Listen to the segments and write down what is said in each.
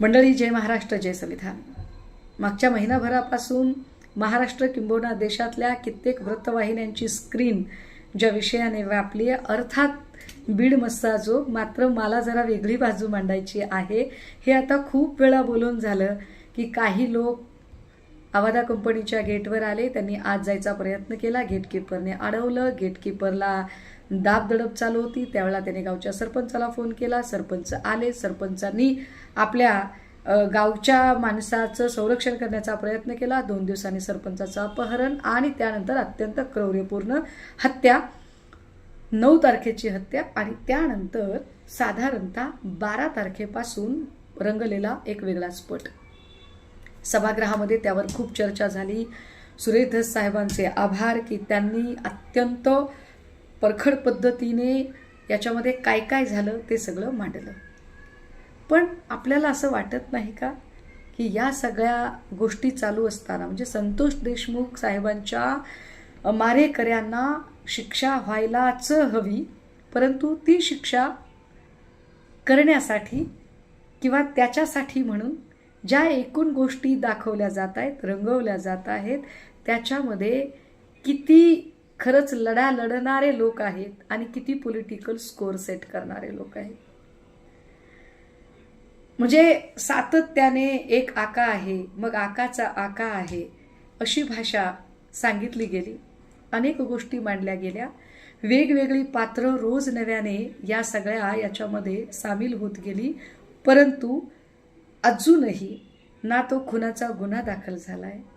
मंडळी जय महाराष्ट्र जय संविधान. मागच्या महिनाभरापासून महाराष्ट्र किंबहुना देशातल्या कित्येक वृत्तवाहिन्यांची स्क्रीन ज्या विषयाने व्यापली आहे अर्थात बीड मस्साजोग मात्र मला जरा वेगळी बाजू मांडायची आहे. हे आता खूप वेळा बोलून झालं की काही लोक आवादा कंपनीच्या गेटवर आले त्यांनी आत जायचा प्रयत्न केला गेटकीपरने अडवलं गेटकीपरला दाबदडप चालू होती. त्यावेळेला त्याने गावच्या सरपंचाला फोन केला. सरपंच आले. सरपंचांनी आपल्या गावच्या माणसाचं संरक्षण करण्याचा प्रयत्न केला. दोन दिवसांनी सरपंचाचं अपहरण आणि त्यानंतर अत्यंत क्रौर्यपूर्ण हत्या. नऊ तारखेची हत्या आणि त्यानंतर साधारणतः बारा तारखेपासून रंगलेला एक वेगळाच पट सभागृहामध्ये त्यावर खूप चर्चा झाली. सुरेश साहेबांचे आभार की त्यांनी अत्यंत परखड पद्धतीने याच्यामध्ये काय काय झालं ते सगळं मांडलं. पण आपल्याला असं वाटत नाही का की या सगळ्या गोष्टी चालू असताना म्हणजे संतोष देशमुख साहेबांच्या मारेकऱ्यांना शिक्षा व्हायलाच हवी परंतु ती शिक्षा करण्यासाठी किंवा त्याच्यासाठी म्हणून ज्या एकूण गोष्टी दाखवल्या जात आहेत रंगवल्या जात आहेत त्याच्यामध्ये किती खरंच लढा लढणारे लोक आहेत आणि किती पॉलिटिकल स्कोर सेट करणारे लोक आहेत. म्हणजे सातत्याने एक आका आहे मग आकाचा आका आहे अशी भाषा सांगितली गेली. अनेक गोष्टी मांडल्या गेल्या. वेगवेगळी पात्र रोज नव्याने या सगळ्या याच्यामध्ये सामील होत गेली. परंतु अजूनही ना तो खुनाचा गुन्हा दाखल झाला आहे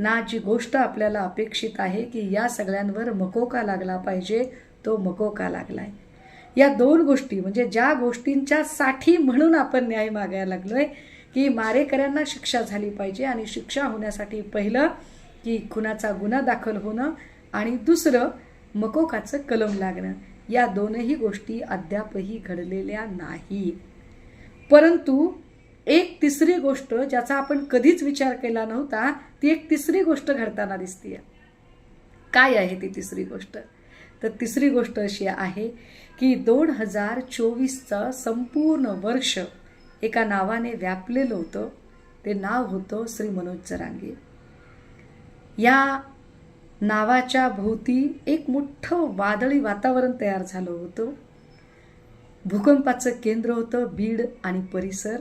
ना जी गोष्ट आपल्याला अपेक्षित आहे की या सगळ्यांवर मकोका लागला पाहिजे तो मकोका लागला आहे या दोन गोष्टी म्हणजे ज्या गोष्टींच्या साठी म्हणून आपण न्याय मागायला लागलो आहे की मारेकऱ्यांना शिक्षा झाली पाहिजे आणि शिक्षा होण्यासाठी पहिलं की खुनाचा गुन्हा दाखल होणं आणि दुसरं मकोकाचं कलम लागणं. या दोनही गोष्टी अद्यापही घडलेल्या नाही परंतु एक तिसरी गोष्ट ज्याचा आपण कधीच विचार केला नव्हता ती एक तिसरी गोष्ट घडताना दिसतीय. काय आहे ती तिसरी गोष्ट? तर तिसरी गोष्ट अशी आहे की दोन हजार चोवीसचं संपूर्ण वर्ष एका नावाने व्यापलेलं होतं. ते नाव होतं श्री मनोज जरांगे. या नावाच्या भोवती एक मोठं वादळी वातावरण तयार झालं होतं. भूकंपाचं केंद्र होतं बीड आणि परिसर.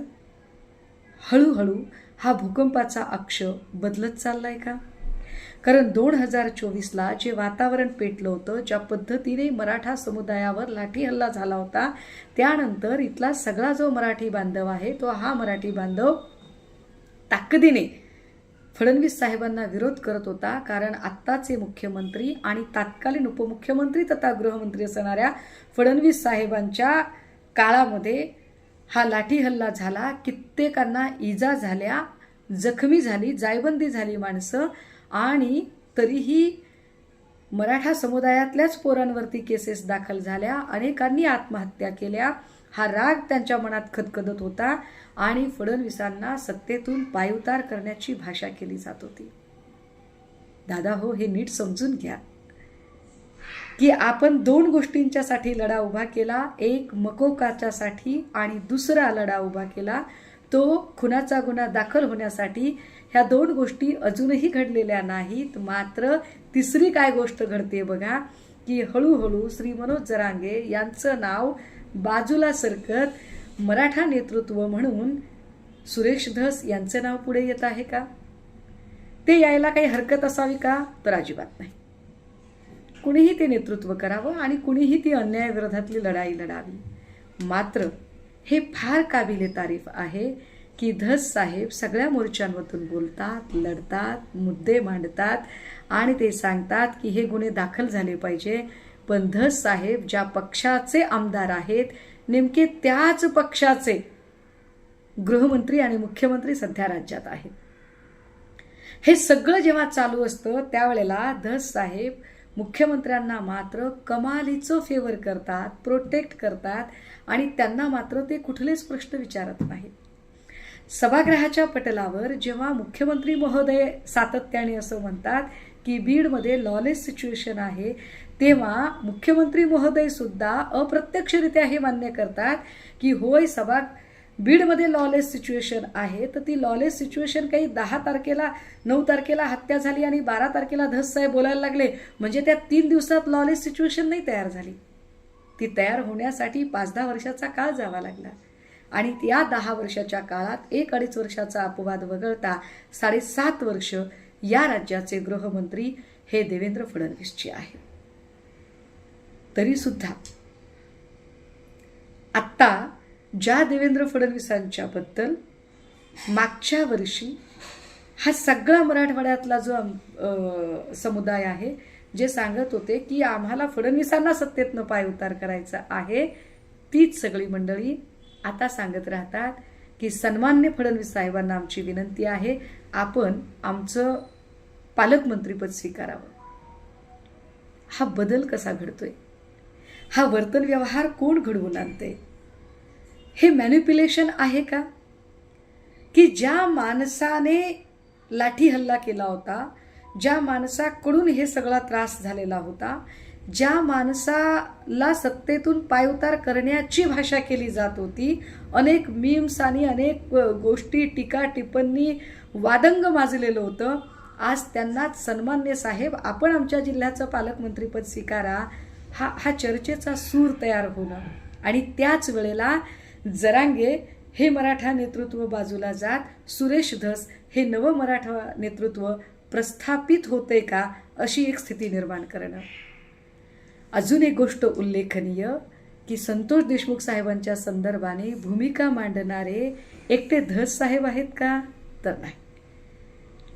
हळूहळू हा भूकंपाचा अक्ष बदलत चाललाय का? कारण दोन हजार चोवीसला जे वातावरण पेटलं होतं ज्या पद्धतीने मराठा समुदायावर लाठी हल्ला झाला होता त्यानंतर इथला सगळा जो मराठी बांधव आहे तो हा मराठी बांधव ताकदीने फडणवीस साहेबांना विरोध करत होता कारण आत्ताचे मुख्यमंत्री आणि तत्कालीन उपमुख्यमंत्री तथा गृहमंत्री असणाऱ्या फडणवीस साहेबांच्या काळामध्ये हा लाठी हल्ला झाला. कित्येकांना इजा झाल्या जखमी झाली जायबंदी झाली माणसं आणि तरीही मराठा समुदायातल्याच पोरांवरती केसेस दाखल झाल्या. अनेकांनी आत्महत्या केल्या. हा राग त्यांच्या मनात खदखदत होता आणि फडणवीसांना सत्तेतून पायउतार करण्याची भाषा केली जात होती. दादा हो हे नीट समजून घ्या. की आपण दोन गोष्टींच्यासाठी लढा उभा केला एक मकोकाच्यासाठी आणि दुसरा लढा उभा केला तो खुनाचा गुन्हा दाखल होण्यासाठी ह्या दोन गोष्टी अजूनही घडलेल्या नाहीत. मात्र तिसरी काय गोष्ट घडते बघा की हळूहळू श्री मनोज जरांगे यांचं नाव बाजूला सरकत मराठा नेतृत्व म्हणून सुरेश धस यांचं नाव पुढे येत आहे का? ते यायला काही हरकत असावी का? तर अजिबात नाही. कुणीही ते नेतृत्व करावं आणि कुणीही ती अन्यायाविरोधातली लढाई लढावी. मात्र हे फार काबिले तारीफ आहे की धस साहेब सगळ्या मोर्चांमधून बोलतात लढतात मुद्दे मांडतात आणि ते सांगतात की हे गुन्हे दाखल झाले पाहिजे. पण धस साहेब ज्या पक्षाचे आमदार आहेत नेमके त्याच पक्षाचे गृहमंत्री आणि मुख्यमंत्री सध्या राज्यात आहेत. हे सगळं जेव्हा चालू असतं त्यावेळेला धस साहेब मुख्यमंत्र्यांना मात्र कमालीचं फेवर करतात प्रोटेक्ट करतात आणि त्यांना मात्र ते कुठलेच प्रश्न विचारत नाहीत. सभागृहाच्या पटलावर जेव्हा मुख्यमंत्री महोदय सातत्याने असं म्हणतात की बीडमध्ये लॉलेस सिच्युएशन आहे तेव्हा मुख्यमंत्री महोदय सुद्धा अप्रत्यक्षरित्या हे मान्य करतात की होय सभा बीडमध्ये लॉलेस सिच्युएशन आहे तर ती लॉलेस सिच्युएशन काही दहा तारखेला नऊ तारखेला हत्या झाली आणि बारा तारखेला धस साहेब बोलायला लागले. म्हणजे त्या तीन दिवसात लॉलेस सिच्युएशन नाही तयार झाली. ती तयार होण्यासाठी पाच दहा वर्षाचा काळ जावा लागला. आणि या दहा वर्षाच्या काळात एक अडीच वर्षाचा अपवाद वगळता साडेसात वर्ष या राज्याचे गृहमंत्री हे देवेंद्र फडणवीसचे आहेत. तरीसुद्धा आत्ता ज्या देवेंद्र फडणवीसांच्याबद्दल मागच्या वर्षी हा सगळा मराठवाड्यातला जो समुदाय आहे जे सांगत होते की आम्हाला फडणवीसांना सत्तेतनं पाय उतार करायचा आहे तीच सगळी मंडळी आता सांगत राहतात की सन्मान्य फडणवीस साहेबांना आमची विनंती आहे आपण आमचं पालकमंत्रीपद स्वीकारावं. हा बदल कसा घडतोय? हा वर्तन व्यवहार कोण घडवून आणते हे मॅन्युप्युलेशन आहे का? की ज्या माणसाने लाठी हल्ला केला होता ज्या माणसाकडून हे सगळा त्रास झालेला होता ज्या माणसाला सत्तेतून पायउतार करण्याची भाषा केली जात होती अनेक मीम्स आणि अनेक गोष्टी टीका टिप्पणी वादंग माजलेलं होतं आज त्यांनाच सन्मान्य साहेब आपण आमच्या जिल्ह्याचं पालकमंत्रीपद स्वीकारा हा हा चर्चेचा सूर तयार होणं. आणि त्याच वेळेला जरांगे हे मराठा नेतृत्व बाजूला जात सुरेश धस हे नवं मराठा नेतृत्व प्रस्थापित होते का अशी एक स्थिती निर्माण करणं. अजून एक गोष्ट उल्लेखनीय की संतोष देशमुख साहेबांच्या संदर्भाने भूमिका मांडणारे एकटे धस साहेब आहेत का? तर नाही.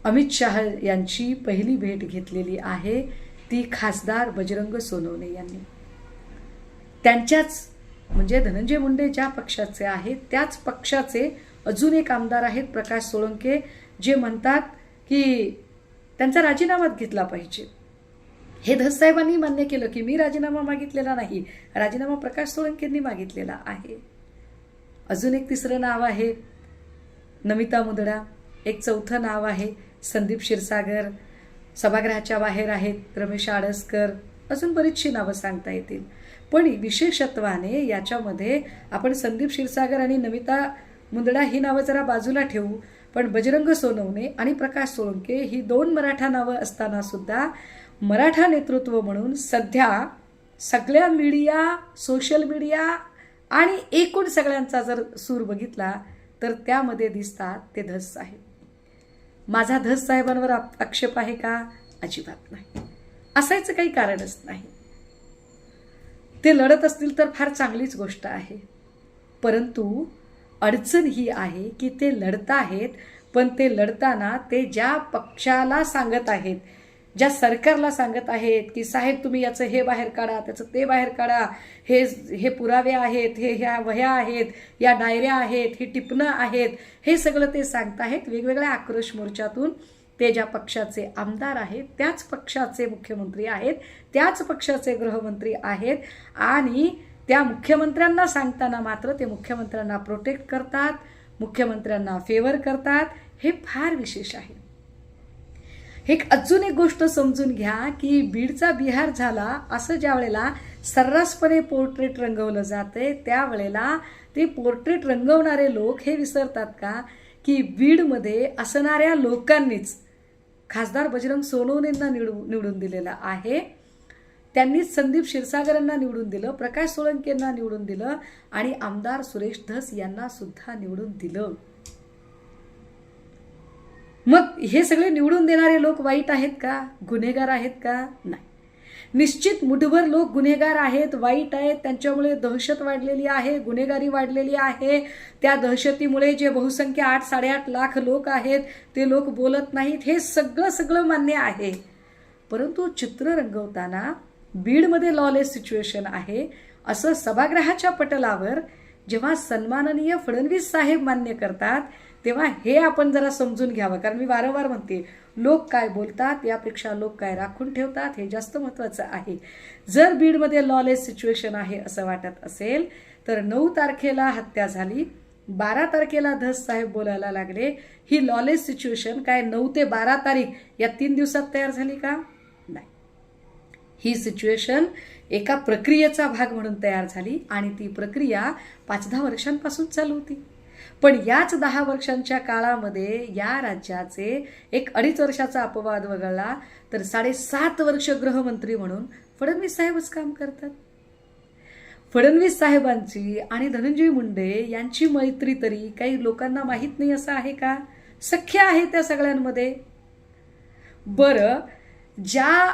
अमित शाह यांची पहिली भेट घेतलेली आहे ती खासदार बजरंग सोनवणे यांनी. त्यांच्याच म्हणजे धनंजय मुंडे ज्या पक्षाचे आहेत त्याच पक्षाचे अजून एक आमदार आहेत प्रकाश सोळंके जे म्हणतात की त्यांचा राजीनामाच घेतला पाहिजे. हे धससाहेबांनी मान्य केलं की मी राजीनामा मागितलेला नाही राजीनामा प्रकाश सोळंकेंनी मागितलेला आहे. अजून एक तिसरं नाव आहे नमिता मुदडा एक चौथं नाव आहे संदीप क्षीरसागर सभागृहाच्या बाहेर आहेत रमेश आडसकर अजून बरीचशी नावं सांगता येतील. पण विशेषत्वाने याच्यामध्ये आपण संदीप क्षीरसागर आणि नमिता मुंदडा ही नावं जरा बाजूला ठेवू. पण बजरंग सोनवणे आणि प्रकाश सोळंके ही दोन मराठा नावं असताना सुद्धा मराठा नेतृत्व म्हणून सध्या सगळ्या मीडिया सोशल मीडिया आणि एकूण सगळ्यांचा जर सूर बघितला तर त्यामध्ये दिसतात ते धस साहेब. माझा धस साहेबांवर आप- आक्षेप आहे का? अजिबात नाही. असायचं काही कारणच नाही. ते लढत असतील तर फार चांगलीच गोष्ट आहे. परंतु अडचण ही आहे की ते लढत आहेत पण ते लढताना ते ज्या पक्षाला सांगत आहेत ज्या सरकारला सांगत आहेत की साहेब तुम्ही याचं हे बाहेर काढा त्याचं ते बाहेर काढा हे हे पुरावे आहेत हे ह्या वह्या आहेत या डायऱ्या आहेत ही टिपणं आहेत हे सगळं ते सांगताहेत वेगवेगळ्या आक्रोश मोर्चातून. ते ज्या पक्षाचे आमदार आहेत त्याच पक्षाचे मुख्यमंत्री आहेत त्याच पक्षाचे गृहमंत्री आहेत आणि त्या मुख्यमंत्र्यांना सांगताना मात्र ते मुख्यमंत्र्यांना प्रोटेक्ट करतात मुख्यमंत्र्यांना फेवर करतात हे फार विशेष आहे. हे एक अजून एक गोष्ट समजून घ्या की बीडचा बिहार झाला असं ज्या वेळेला सर्रासपणे पोर्ट्रेट रंगवलं जाते त्यावेळेला ते पोर्ट्रेट रंगवणारे लोक हे विसरतात का? की बीडमध्ये असणाऱ्या लोकांनीच खासदार बजरंग सोनवणेंना निवडून निवडून दिलेला आहे. त्यांनीच संदीप क्षीरसागरांना निवडून दिलं प्रकाश सोळंकेंना निवडून दिलं आणि आमदार सुरेश धस यांना सुद्धा निवडून दिलं. मग हे सगळे निवडून देणारे लोक वाईट आहेत का? गुन्हेगार आहेत का? नाही. निश्चित मुठभर लोक गुन्हेगार आहेत वाईट आहेत त्यांच्यामुळे दहशत वाढलेली आहे गुन्हेगारी वाढलेली आहे. त्या दहशतीमुळे जे बहुसंख्य आठ साडेआठ लाख लोक आहेत ते लोक बोलत नाहीत हे सगळं सगळं मान्य आहे. परंतु चित्र रंगवताना बीडमध्ये लॉलेस सिच्युएशन आहे. असं सभागृहाच्या पटलावर जेव्हा सन्माननीय फडणवीस साहेब मान्य करतात तेव्हा हे आपण जरा समजून घ्यावं कारण मी वारंवार म्हणते लोक काय बोलतात यापेक्षा लोक काय राखून ठेवतात हे जास्त महत्त्वाचं आहे. जर बीडमध्ये लॉलेस सिच्युएशन आहे असं वाटत असेल तर नऊ तारखेला हत्या झाली बारा तारखेला धस साहेब बोलायला लागले. ही लॉलेस सिच्युएशन काय नऊ ते बारा तारीख या तीन दिवसात तयार झाली का? नाही. ही सिच्युएशन एका प्रक्रियेचा भाग म्हणून तयार झाली आणि ती प्रक्रिया पाच दहा वर्षांपासून चालू होती. पण याच दहा वर्षांच्या काळामध्ये या राज्याचे एक अडीच वर्षाचा अपवाद वगळला तर साडेसात वर्ष गृहमंत्री म्हणून फडणवीस साहेबच काम करतात. फडणवीस साहेबांची आणि धनंजय मुंडे यांची मैत्री तरी काही लोकांना माहीत नाही असं आहे का? सख्य आहे त्या सगळ्यांमध्ये. बरं ज्या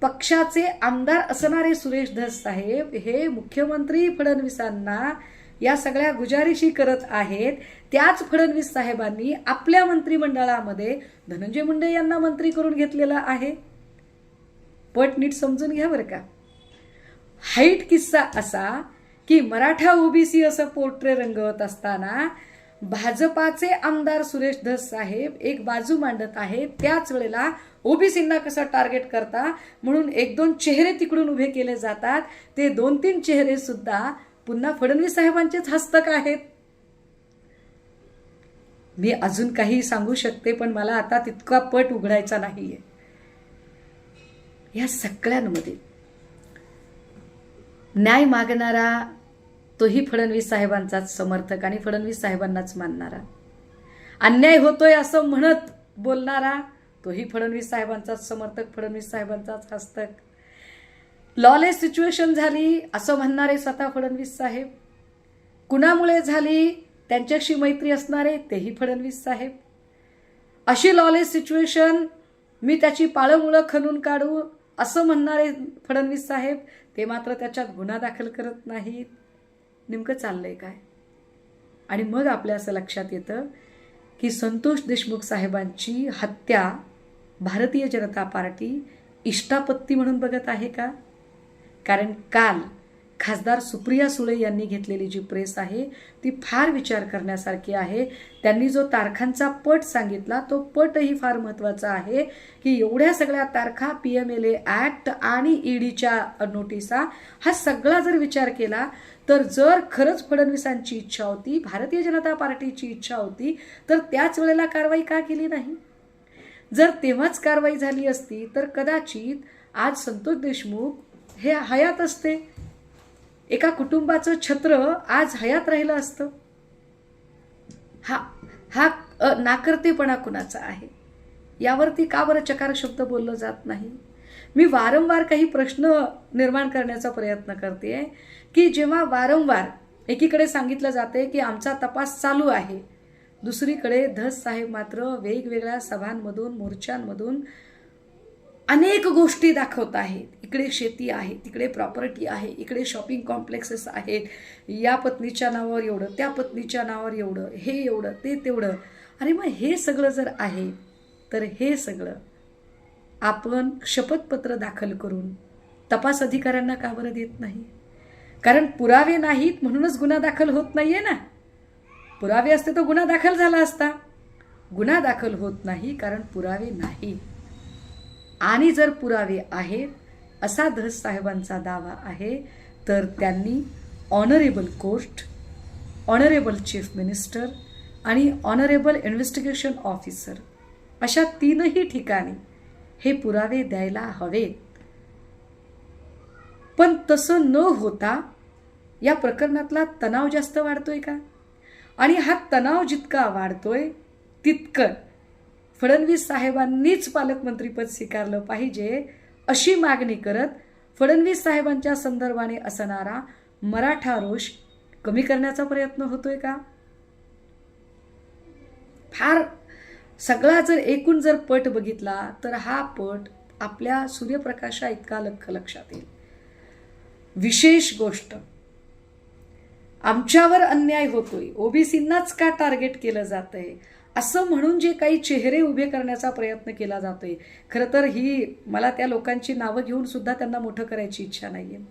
पक्षाचे आमदार असणारे सुरेश धस साहेब हे मुख्यमंत्री फडणवीसांना या सगळ्या गुजारिशी करत आहेत. त्याच फडणवीस साहेबांनी आपल्या मंत्रिमंडळामध्ये धनंजय मुंडे यांना मंत्री करून घेतलेला आहे. पट नीट समजून घ्या बरं का. हाईट किस्सा असा की मराठा ओबीसी असं पोर्ट्रे रंगवत असताना भाजपाचे आमदार सुरेश धस साहेब एक बाजू मांडत आहेत. त्याच वेळेला ओबीसींना कसं टार्गेट करता? म्हणून एक दोन चेहरे तिकडून उभे केले जातात. ते दोन तीन चेहरे सुद्धा पुन्हा फडणवीस साहेबांचेच हस्तक आहेत. मी अजून काही सांगू शकते पण मला आता तितका पट उघडायचा नाहीये. या सगळ्यांमध्ये न्याय मागणारा तोही फडणवीस साहेबांचाच समर्थक आणि फडणवीस साहेबांनाच मानणारा. अन्याय होतोय असं म्हणत बोलणारा तोही फडणवीस साहेबांचाच समर्थक फडणवीस साहेबांचाच हस्तक. लॉलेस सिच्युएशन झाली असं म्हणणारे स्वतः फडणवीस साहेब. कुणामुळे झाली त्यांच्याशी मैत्री असणारे तेही फडणवीस साहेब. अशी लॉलेस सिच्युएशन मी त्याची पाळंमुळं खणून काढू असं म्हणणारे फडणवीस साहेब ते मात्र त्याच्यात गुन्हा दाखल करत नाहीत. नेमकं चाललंय काय? आणि मग आपल्या असं लक्षात येतं की संतोष देशमुख साहेबांची हत्या भारतीय जनता पार्टी इष्टापत्ती म्हणून बघत आहे का? कारण काल खासदार सुप्रिया सुळे यांनी घेतलेली जी प्रेस आहे ती फार विचार करण्यासारखी आहे. त्यांनी जो तारखांचा पट सांगितला तो पटही फार महत्त्वाचा आहे की एवढ्या सगळ्या तारखा P M L A act आणि ईडीच्या नोटिसा हा सगळा जर विचार केला तर जर खरंच फडणवीसांची इच्छा होती भारतीय जनता पार्टीची इच्छा होती तर त्याच वेळेला कारवाई का केली नाही? जर तेव्हाच कारवाई झाली असती तर कदाचित आज संतोष देशमुख हे हयात असते. एका कुटुंबाचं छत्र आज हयात राहिलं असतं. हा हा नाकर्तेपणा कुणाचा आहे? यावरती का बरं चकार शब्द बोललं जात नाही? मी वारंवार काही प्रश्न निर्माण करण्याचा प्रयत्न करते आहे की जेव्हा वारंवार एकीकडे सांगितलं जाते की आमचा तपास चालू आहे. दुसरीकडे धस साहेब मात्र वेगवेगळ्या सभांमधून मोर्चांमधून अनेक गोष्टी दाखवत आहेत. इकडे शेती आहे तिकडे प्रॉपर्टी आहे इकडे शॉपिंग कॉम्प्लेक्सेस आहेत या पत्नीच्या नावावर एवढं त्या पत्नीच्या नावावर एवढं हे एवढं ते तेवढं. अरे मग हे सगळं जर आहे तर हे सगळं आपण शपथपत्र दाखल करून तपास अधिकाऱ्यांना का बरं देत नाही? कारण पुरावे नाहीत म्हणूनच गुन्हा दाखल होत नाही आहे ना. पुरावे असते तर गुन्हा दाखल झाला असता. गुन्हा दाखल होत नाही कारण पुरावे नाही. आणि जर पुरावे आहेत असा धस साहेबांचा दावा आहे. तर त्यांनी honourable court honourable chief minister आणि ऑनरेबल इन्व्हेस्टिगेशन ऑफिसर अशा तीनही ठिकाणी हे पुरावे द्यायला हवेत. पण तसं न होता या प्रकरणातला तणाव जास्त वाढतोय का? आणि हा तणाव जितका वाढतोय तितकं फडणवीस साहेबांनीच पालकमंत्रीपद स्वीकारलं पाहिजे अशी मागणी करत फडणवीस साहेबांच्या संदर्भाने असणारा मराठा रोष कमी करण्याचा प्रयत्न होतोय का? फार सगळा जर एकूण जर पट बघितला तर हा पट आपल्या सूर्यप्रकाशा इतका लख लक्षात येईल. विशेष गोष्ट आमच्यावर अन्याय होतोय. ओबीसींनाच का टार्गेट केलं जातंय? असं म्हणून जे काही चेहरे उभे करण्याचा प्रयत्न केला जातोय. खरं तर ही मला त्या लोकांची नावं घेऊन सुद्धा त्यांना मोठं करायची इच्छा नाही आहे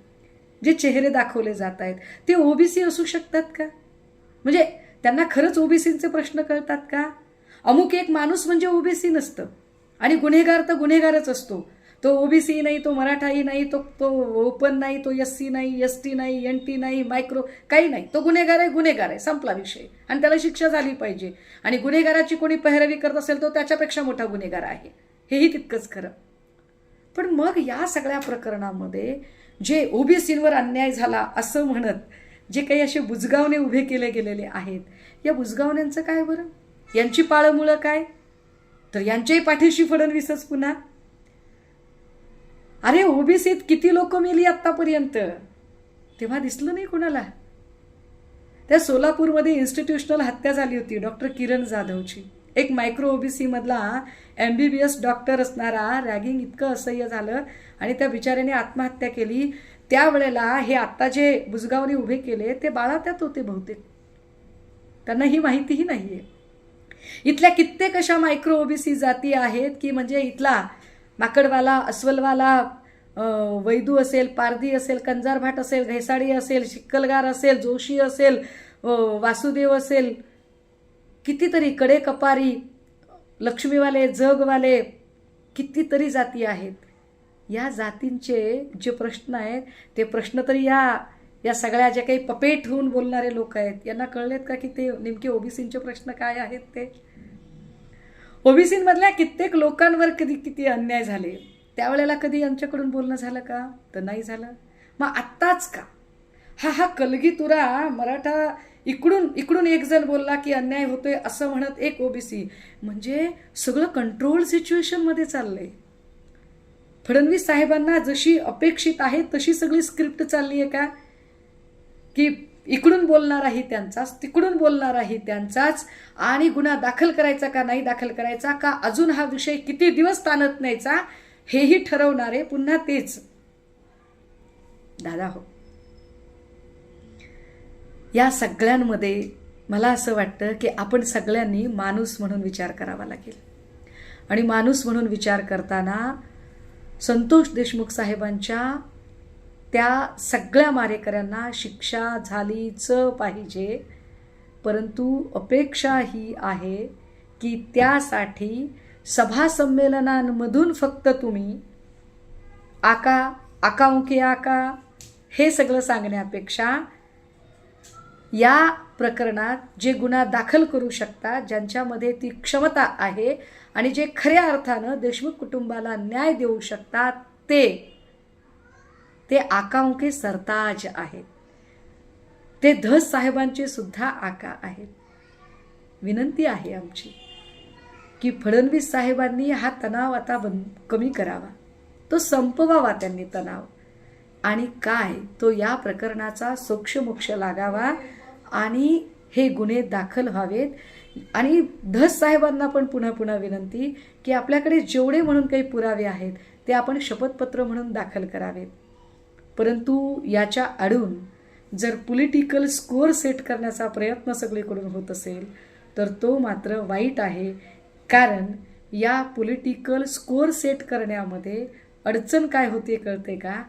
जे चेहरे दाखवले जात आहेत ते ओबीसी असू शकतात का? म्हणजे त्यांना खरंच ओबीसीचे प्रश्न कळतात का? अमुक एक माणूस म्हणजे ओबीसी नसतं. आणि गुन्हेगार तर गुन्हेगारच असतो. तो ओबीसी नाही तो मराठाही नाही तो तो ओपन नाही तो एस सी नाही एस टी नाही एन टी नाही मायक्रो काही नाही. तो गुन्हेगार आहे गुन्हेगार आहे. संपला विषय. आणि त्याला शिक्षा झाली पाहिजे. आणि गुन्हेगाराची कोणी पैरवी करत असेल तो त्याच्यापेक्षा मोठा गुन्हेगार आहे. हेही तितकंच खरं. पण मग या सगळ्या प्रकरणामध्ये जे ओबीसींवर अन्याय झाला असं म्हणत जे काही असे बुजगावने उभे केले गेलेले आहेत या बुजगावण्यांचं काय बरं? यांची पाळंमुळं काय? तर यांच्याही पाठीशी फडणवीसच पुन्हा? अरे ओबीसीत किती लोक मेली आत्तापर्यंत? तेव्हा दिसलं नाही कुणाला. त्या सोलापूरमध्ये इन्स्टिट्यूशनल हत्या झाली होती डॉक्टर किरण जाधवची. एक मायक्रो ओबीसी मधला M B B S doctor असणारा रॅगिंग इतकं असह्य झालं आणि त्या बिचाऱ्याने आत्महत्या केली. त्यावेळेला हे आत्ता जे बुजगावने उभे केले ते बाळा त्यात होते बहुतेक. त्यांना ही माहितीही नाही आहे इथल्या कित्येक अशा मायक्रो ओबीसी जाती आहेत की म्हणजे इथला माकडवाला अस्वलवाला वैदू असेल पारधी असेल कंजारभाट असेल घैसाडी असेल शिक्कलगार असेल जोशी असेल वासुदेव असेल कितीतरी कडे कपारी लक्ष्मीवाले जगवाले कितीतरी जाती आहेत. या जातींचे जे प्रश्न आहेत ते प्रश्न तरी या या सगळ्या ज्या काही पपेट होऊन बोलणारे लोक आहेत यांना कळलेत का की ते नेमके ओबीसींचे प्रश्न काय आहेत ते? ओबीसीमधल्या कित्येक लोकांवर कधी किती अन्याय झाले त्यावेळेला कधी यांच्याकडून बोलणं झालं का? तर नाही झालं. मग आत्ताच का? हा हा कलगीतुरा मराठा इकडून इकडून एक जण बोलला की अन्याय होतोय असं म्हणत एक ओबीसी म्हणजे सगळं कंट्रोल सिच्युएशनमध्ये चाललंय. फडणवीस साहेबांना जशी अपेक्षित आहे तशी सगळी स्क्रिप्ट चालली आहे का? की इकडून बोलणाराही त्यांचाच तिकडून बोलणाराही त्यांचाच. आणि गुन्हा दाखल करायचा का नाही दाखल करायचा का अजून हा विषय किती दिवस ताणत न्यायचा हेही ठरवणारे पुन्हा तेच. दादा हो. या सगळ्यांमध्ये मला असं वाटतं की आपण सगळ्यांनी माणूस म्हणून विचार करावा लागेल. आणि माणूस म्हणून विचार करताना संतोष देशमुख साहेबांच्या त्या सगळ्या मारेकऱ्यांना शिक्षा झालीच पाहिजे. परंतु अपेक्षा ही आहे की त्यासाठी सभासंमेलनांमधून फक्त तुम्ही आका आकांकी आका हे सगळं सांगण्यापेक्षा या प्रकरणात जे गुन्हा दाखल करू शकतात ज्यांच्यामध्ये ती क्षमता आहे आणि जे खऱ्या अर्थानं देशमुख कुटुंबाला न्याय देऊ शकतात ते ते आकांके सरताज आहेत. ते धस साहेबांचे सुद्धा आका आहेत. विनंती आहे आमची की फडणवीस साहेबांनी हा तणाव आता बंद कमी करावा. तो संपवावा त्यांनी तणाव. आणि काय? तो या प्रकरणाचा सोक्षमोक्ष लागावा आणि हे गुन्हे दाखल व्हावेत. आणि धस साहेबांना पण पुन्हा पुन्हा विनंती की आपल्याकडे जेवढे म्हणून काही पुरावे आहेत ते आपण शपथपत्र म्हणून दाखल करावेत. परंतु याच्या आडून जर पॉलिटिकल स्कोअर सेट करण्याचा प्रयत्न सगळीकडून होत असेल तर तो मात्र वाईट आहे. कारण या पॉलिटिकल स्कोअर सेट करण्यामध्ये अडचण काय होते कळते का?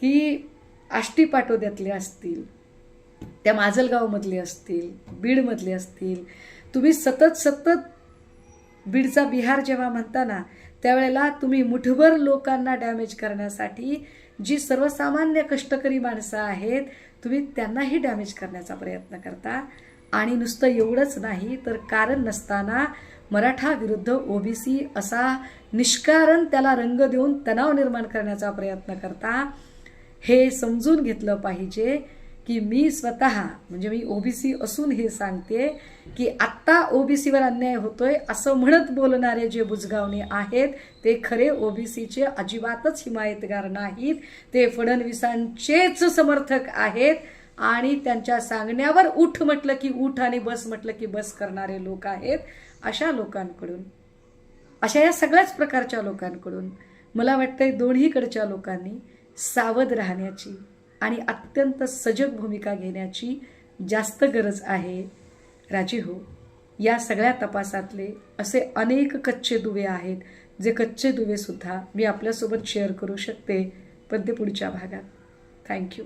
की आष्टी पाटोद्यातले असतील त्या माजलगावमधले असतील बीडमधले असतील तुम्ही सतत सतत बीडचा बिहार जेव्हा म्हणता ना त्यावेळेला तुम्ही मुठभर लोकांना डॅमेज करण्यासाठी जी सर्वसामान्य कष्टकरी माणसं आहेत तुम्ही त्यांनाही डॅमेज करण्याचा प्रयत्न करता. आणि नुसतं एवढंच नाही तर कारण नसताना मराठा विरुद्ध ओबीसी असा निष्कारण त्याला रंग देऊन तणाव निर्माण करण्याचा प्रयत्न करता. हे समजून घेतलं पाहिजे. की मी स्वतः म्हणजे मी ओबीसी असून हे सांगते की आत्ता ओबीसीवर अन्याय होतोय असं म्हणत बोलणारे जे बुजगावणे आहेत ते खरे ओबीसीचे अजिबातच हिमायतगार नाहीत. ते फडणवीसांचेच समर्थक आहेत आणि त्यांच्या सांगण्यावर उठ म्हटलं की उठ आणि बस म्हटलं की बस करणारे लोक आहेत अशा लोकांकडून. अशा या सगळ्याच प्रकारच्या लोकांकडून. मला वाटतंय दोन्हीकडच्या लोकांनी सावध राहण्याची आणि अत्यंत सजग भूमिका घेण्याची जास्त गरज आहे. राजी हो या सगळ्या तपासातले असे अनेक कच्चे दुवे आहेत जे कच्चे दुवेसुद्धा मी आपल्यासोबत शेअर करू शकते. पण ते पुढच्या भागात. थँक्यू